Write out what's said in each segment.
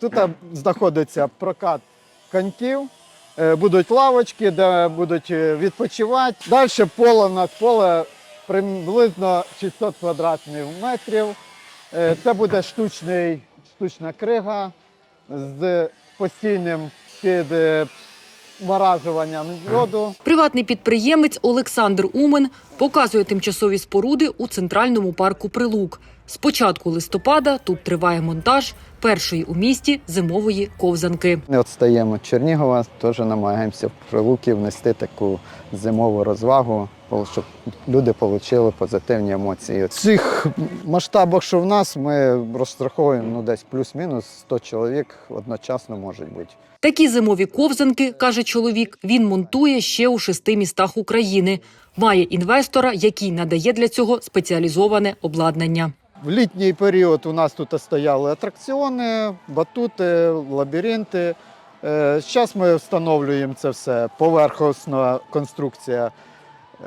Тут е, знаходиться прокат коньків, е, будуть лавочки, де будуть е, відпочивати. Далі поле над поле приблизно 600 квадратних метрів. Це буде штучний, штучна крига з постійним під е, льоду. Приватний підприємець Олександр Умен показує тимчасові споруди у центральному парку Прилук. З початку листопада тут триває монтаж першої у місті зимової ковзанки. Не відстаємо від Чернігова, теж намагаємося в Прилуки внести таку зимову розвагу, щоб люди отримали позитивні емоції. В цих масштабах, що в нас, ми розраховуємо ну, десь плюс-мінус 100 чоловік одночасно можуть бути. Такі зимові ковзанки, каже чоловік, він монтує ще у шести містах України. Має інвестора, який надає для цього спеціалізоване обладнання. В літній період у нас тут стояли атракціони, батути, лабіринти. Зараз ми встановлюємо це все. Поверхосна конструкція.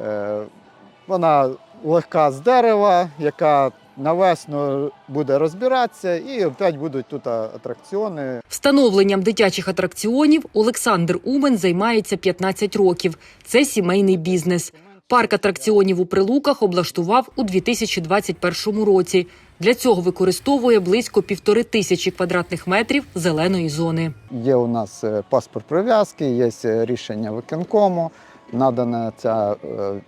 Е, Вона легка з дерева, яка на весну буде розбиратися, і опять будуть тут атракціони. Встановленням дитячих атракціонів Олександр Умен займається 15 років. Це сімейний бізнес. Парк атракціонів у Прилуках облаштував у 2021 році. Для цього використовує близько півтори тисячі квадратних метрів зеленої зони. Є у нас е, паспорт прив'язки, є е, рішення виконкому, надана ця е,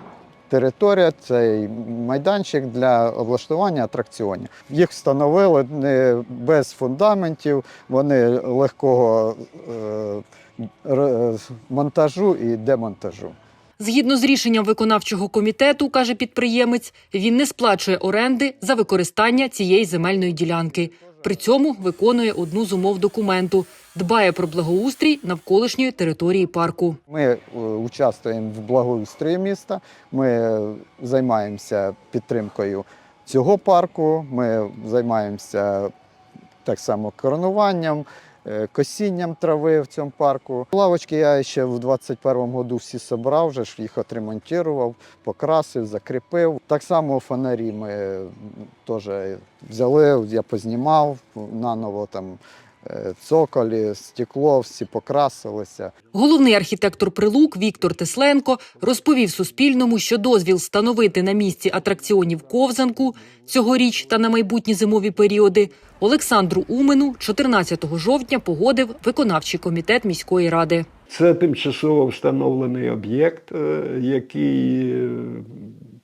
територія, цей майданчик для облаштування атракціонів. Їх встановили не без фундаментів, вони легкого монтажу і демонтажу. Згідно з рішенням виконавчого комітету, каже підприємець, він не сплачує оренди за використання цієї земельної ділянки. При цьому виконує одну з умов документу, дбає про благоустрій навколишньої території парку. Ми е, участвуємо в благоустрої міста, ми е, займаємося підтримкою цього парку, ми займаємося так само коронуванням, косінням трави в цьому парку. Лавочки я ще в 21-му году всі зібрав, вже ж їх отремонтував, покрасив, закріпив. Так само фонарі ми е, теж взяли, я познімав наново там. Е, Цоколі, стекло, всі покрасилися. Головний архітектор Прилук Віктор Тесленко розповів Суспільному, що дозвіл встановити на місці атракціонів ковзанку цьогоріч та на майбутні зимові періоди Олександру Умену 14 жовтня погодив виконавчий комітет міської ради. Це тимчасово встановлений об'єкт, е, який е,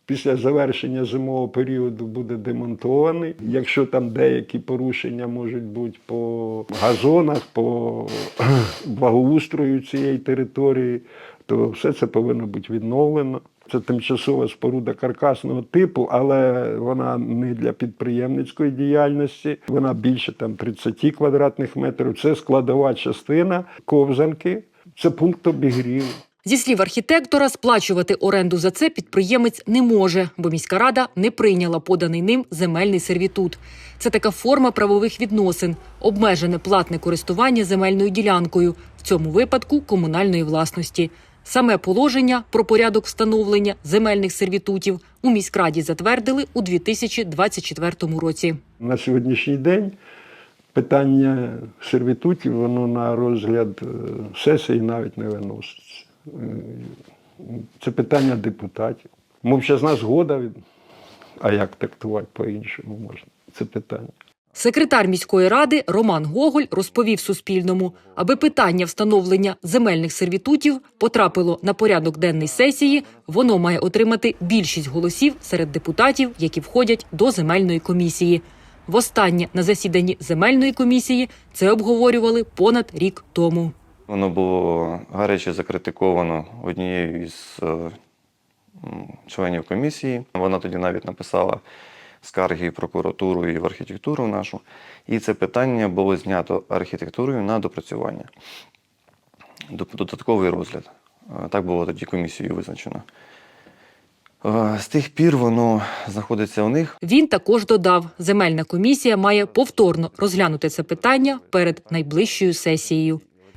після завершення зимового періоду буде демонтований. Якщо там деякі порушення можуть бути по газонах, по благоустрою цієї території, то все це повинно бути відновлено. Це тимчасова споруда каркасного типу, але вона не для підприємницької діяльності. Вона більше там 30 квадратних метрів. Це складова частина ковзанки. Це пункт обігріву. Зі слів архітектора, сплачувати оренду за це підприємець не може, бо міська рада не прийняла поданий ним земельний сервітут. Це така форма правових відносин, обмежене платне користування земельною ділянкою, в цьому випадку комунальної власності. Саме положення про порядок встановлення земельних сервітутів у міськраді затвердили у 2024 році. На сьогоднішній день питання сервітутів воно на розгляд е, сесії навіть не виноситься. Е, Це питання депутатів. Мовчазна згода, а як трактувати по-іншому можна? Це питання. Секретар міської ради Роман Гоголь розповів Суспільному, аби питання встановлення земельних сервітутів потрапило на порядок денний сесії, воно має отримати більшість голосів серед депутатів, які входять до земельної комісії. Востаннє на засіданні земельної комісії це обговорювали понад рік тому. Воно було гаряче закритиковано однією із е, членів комісії. Вона тоді навіть написала скарги і прокуратуру і в архітектуру нашу. І це питання було знято архітектурою на допрацювання. Додатковий розгляд. Е, Так було тоді комісією визначено. Е, З тих пір воно знаходиться у них. Він також додав, земельна комісія має повторно розглянути це питання перед найближчою сесією.